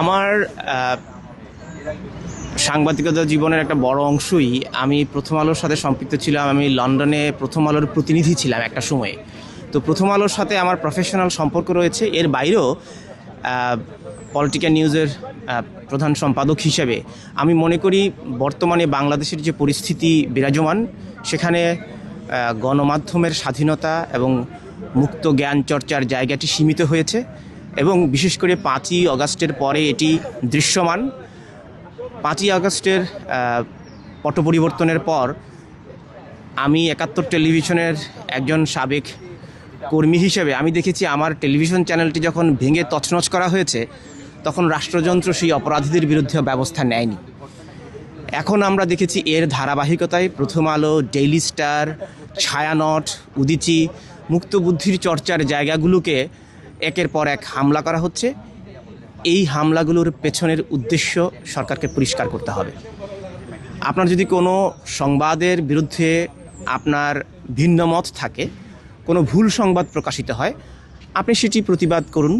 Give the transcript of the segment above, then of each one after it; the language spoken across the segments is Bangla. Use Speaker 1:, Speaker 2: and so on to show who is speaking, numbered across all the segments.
Speaker 1: আমার সাংবাদিকতা জীবনের একটা বড় অংশই আমি প্রথম আলোর সাথে সম্পৃক্ত ছিলাম, আমি লন্ডনে প্রথম আলোর প্রতিনিধি ছিলাম একটা সময়ে। তো প্রথম আলোর সাথে আমার প্রফেশনাল সম্পর্ক রয়েছে, এর বাইরেও পলিটিক্যাল নিউজের প্রধান সম্পাদক হিসেবে আমি মনে করি বর্তমানে বাংলাদেশের যে পরিস্থিতি বিরাজমান, সেখানে গণমাধ্যমের স্বাধীনতা এবং মুক্ত জ্ঞান চর্চার জায়গাটি সীমিত হয়েছে। এবং বিশেষ করে পাঁচই অগাস্টের পরে এটি দৃশ্যমান। পাঁচই আগস্টের পট পরিবর্তনের পর আমি একাত্তর টেলিভিশনের একজন সাবেক কর্মী হিসেবে, আমি দেখেছি আমার টেলিভিশন চ্যানেলটি যখন ভেঙে তছনছ করা হয়েছে, তখন রাষ্ট্রযন্ত্র সেই অপরাধীদের বিরুদ্ধে ব্যবস্থা নেয়নি। এখন আমরা দেখেছি এর ধারাবাহিকতায় প্রথম আলো, ডেইলি স্টার, ছায়ানট, উদিচি, মুক্তবুদ্ধির চর্চার জায়গাগুলোকে একের পর এক হামলা করা হচ্ছে। এই হামলাগুলোর পেছনের উদ্দেশ্য সরকারকে পরিষ্কার করতে হবে। আপনার যদি কোনো সংবাদের বিরুদ্ধে আপনার ভিন্ন মত থাকে, কোনো ভুল সংবাদ প্রকাশিত হয়, আপনি সেটি প্রতিবাদ করুন।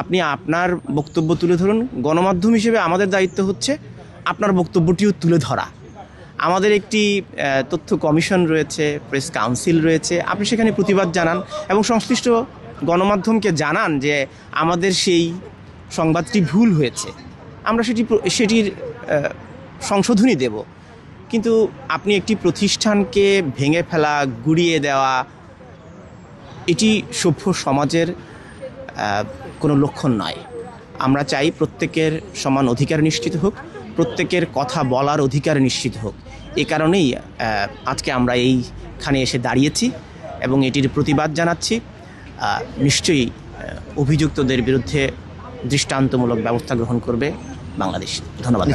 Speaker 1: আপনি আপনার বক্তব্য তুলে ধরুন। গণমাধ্যম হিসেবে আমাদের দায়িত্ব হচ্ছে আপনার বক্তব্যটিও তুলে ধরা। আমাদের একটি তথ্য কমিশন রয়েছে, প্রেস কাউন্সিল রয়েছে। আপনি সেখানে প্রতিবাদ জানান এবং সংশ্লিষ্ট গণমাধ্যমকে জানান যে আমাদের সেই সংবাদটি ভুল হয়েছে। আমরা সেটি সেটির সংশোধনী দেব। কিন্তু আপনি একটি প্রতিষ্ঠানকে ভেঙে ফেলা, গুড়িয়ে দেওয়া, এটি সভ্য সমাজের কোনো লক্ষণ নয়। আমরা চাই প্রত্যেকের সমান অধিকার নিশ্চিত হোক, প্রত্যেকের কথা বলার অধিকার নিশ্চিত হোক। এ কারণেই আজকে আমরা এইখানে এসে দাঁড়িয়েছি এবং এটির প্রতিবাদ জানাচ্ছি। নিশ্চয়ই অভিযুক্তদের বিরুদ্ধে দৃষ্টান্তমূলক ব্যবস্থা গ্রহণ করবে বাংলাদেশ। ধন্যবাদ।